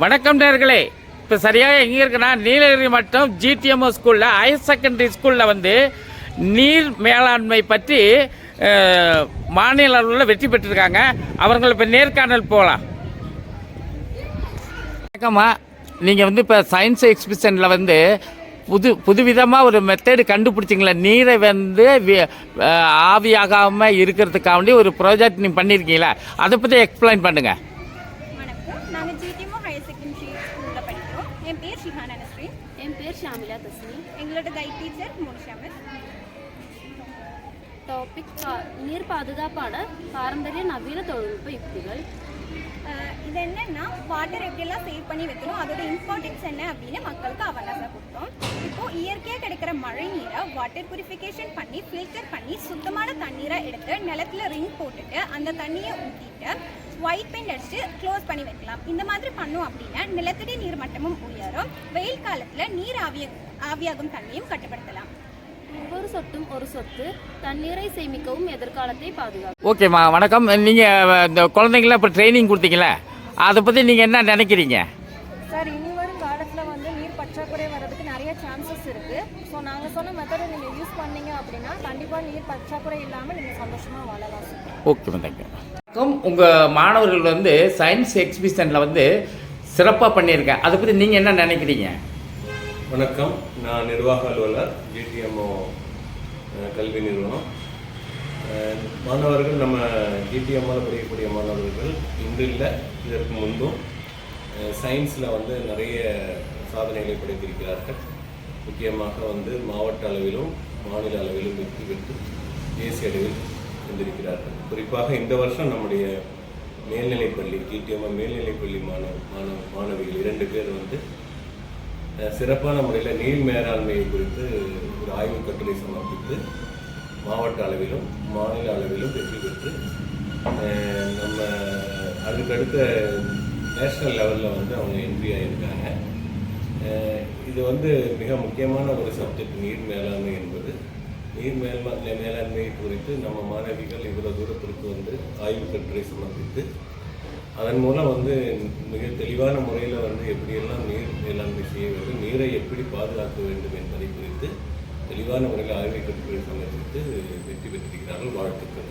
வணக்கம் நேர்களே. இப்போ சரியாக எங்கே இருக்குன்னா நீலகிரி மட்டம் ஜிடிஎம்ஓ ஸ்கூலில் ஹையர் செகண்டரி ஸ்கூலில் வந்து நீர் மேலாண்மை பற்றி மாநில அளவில் வெற்றி பெற்றிருக்காங்க. அவர்கள் இப்போ நேர்காணல் போகலாம் வணக்கம்மா. நீங்கள் வந்து இப்போ சயின்ஸ் எக்ஸிபிஷனில் வந்து புது புதுவிதமாக ஒரு மெத்தேடு கண்டுபிடிச்சிங்களே. நீரை வந்து ஆவியாகாமல் இருக்கிறதுக்காண்டி ஒரு ப்ராஜெக்ட் நீங்கள் பண்ணியிருக்கீங்களா அதை பற்றி எக்ஸ்பிளைன் பண்ணுங்கள் ஹையர் செகண்டரி ஸ்கூலில் படிக்கிறோம். என் பேர் ஷிஹான் அனஸ்ரீ. என் பேர் ஷாமிலா தஸ்னி எங்களோட guide teacher Monisha miss topic நீர் பாதுகாப்பான பாரம்பரிய நவீன தொழில்நுட்ப யுக்திகள். இது என்னன்னா வாட்டர் எப்படியெல்லாம் சேவ் பண்ணி வைக்கணும் அதோட இம்பார்ட்டன்ஸ் என்ன அப்படின்னு மக்களுக்கு அவேர்னஸாக கொடுத்தோம். இப்போ இயற்கையாக கிடைக்கிற மழை நீரை வாட்டர் பியூரிஃபிகேஷன் பண்ணி ஃபில்டர் பண்ணி சுத்தமான தண்ணீரை எடுத்து நிலத்துல ரிங் போட்டுட்டு அந்த தண்ணியை ஊற்றிட்டு ஒயிட் பெயிண்ட் அடிச்சு க்ளோஸ் பண்ணி வைக்கலாம். இந்த மாதிரி பண்ணோம் அப்படின்னா நிலத்தடி நீர் மட்டமும் உயரும். வெயில் காலத்தில் நீர் ஆவிய ஆவியாகும் தன்மையும் கட்டுப்படுத்தலாம். ஒவ்வொரு சொட்டும் ஒரு சொத்து தண்ணீரை சேமிக்கவும் எதிர்காலத்தை பாதுகாக்கும். ஓகேம்மா வணக்கம். நீங்கள் இந்த குழந்தைங்களாம் இப்போ ட்ரைனிங் கொடுத்தீங்களே அதை பற்றி நீங்கள் என்ன நினைக்கிறீங்க? சார் இனி வரும் காலத்தில் வந்து நீர் பற்றாக்குறை வர்றதுக்கு நிறைய சான்சஸ் இருக்குது ஸோ நாங்கள் சொன்ன மெத்தடை நீங்கள் யூஸ் பண்ணீங்க அப்படின்னா கண்டிப்பாக நீர் பற்றாக்குறை இல்லாமல் நீங்கள் சந்தோஷமாக வாழலாம் சார். ஓகே தேங்க்யூ வணக்கம். உங்கள் மாணவர்கள் வந்து சயின்ஸ் எக்ஸிபிஷனில் வந்து சிறப்பாக பண்ணியிருக்கேன். அதை பற்றி நீங்கள் என்ன நினைக்கிறீங்க? வணக்கம். நான் நிர்வாக அலுவலர் ஜிடிஎம்ஓ கல்வி நிறுவனம். மாணவர்கள் நம்ம ஜிடிஎம்ஓவில் படிக்கக்கூடிய மாணவர்கள் இன்று இல்லை இதற்கு முன்பும் சயின்ஸில் வந்து நிறைய சாதனைகளை படைத்திருக்கிறார்கள். முக்கியமாக வந்து மாவட்ட அளவிலும் மாநில அளவிலும் வெற்றி பெற்று தேசிய அளவில் சென்றிருக்கிறார்கள் குறிப்பாக இந்த வருஷம் நம்முடைய மேல்நிலைப்பள்ளி ஜிடிஎம்ஓ மேல்நிலைப்பள்ளி மாணவ மாணவ மாணவிகள் இரண்டு பேர் வந்து சிறப்பான முறையில் நீர் மேலாண்மையை குறித்து ஒரு ஆய்வு கட்டுரை சமர்ப்பித்து மாவட்ட அளவிலும் மாநில அளவிலும் வெற்றி பெற்று நம்ம அதுக்கடுத்த நேஷ்னல் லெவலில் வந்து அவங்க என்ட்ரி ஆகியிருக்காங்க இது வந்து மிக முக்கியமான ஒரு சப்ஜெக்ட் நீர் மேலாண்மை என்பது. நீர் மேல்மா மேலாண்மை குறித்து நம்ம மாணவிகள் இவ்வளோ தூரத்திற்கு வந்து ஆய்வு கட்டுரை சமர்ப்பித்து அதன் மூலம் வந்து மிக தெளிவான முறையில் வந்து எப்படியெல்லாம் நீர் மேலாண்மை செய்ய வேண்டும் நீரை எப்படி பாதுகாக்க வேண்டும் என்பதை குறித்து தெளிவான முறையில் ஆய்வு கட்டுரை சமர்ப்பித்து வெற்றி பெற்றிருக்கிறார்கள். வாழ்த்துக்கள்.